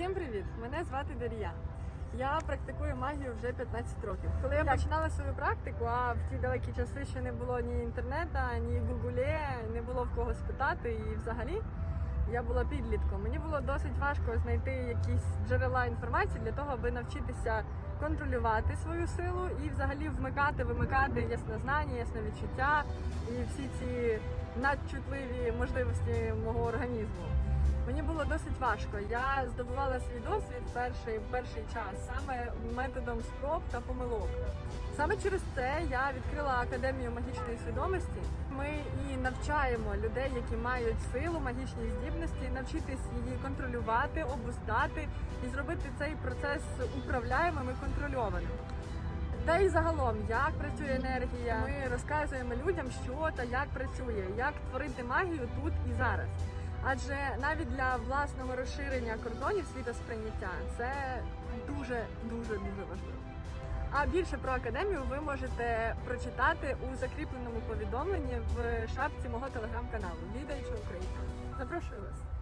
Всім привіт! Мене звати Дар'я. Я практикую магію вже 15 років. Коли я починала свою практику, а в ті далекі часи ще не було ні інтернету, ні гугуле, не було в кого спитати, і взагалі я була підлітком. Мені було досить важко знайти якісь джерела інформації для того, аби навчитися контролювати свою силу і взагалі вмикати, вимикати яснознання, ясновідчуття і всі ці надчутливі можливості мого організму. Мені було досить важко. Я здобувала свій досвід перший, перший час саме методом спроб та помилок. Саме через це я відкрила академію магічної свідомості. Ми і навчаємо людей, які мають силу, магічні здібності, навчитись її контролювати, обуздати і зробити цей процес управляємим і контрольованим. Та й загалом, як працює енергія, ми розказуємо людям, що та як працює, як творити магію тут і зараз. Адже навіть для власного розширення кордонів світосприйняття це дуже дуже дуже важливо. А більше про академію ви можете прочитати у закріпленому повідомленні в шапці мого телеграм-каналу Відаюча Україна. Запрошую вас.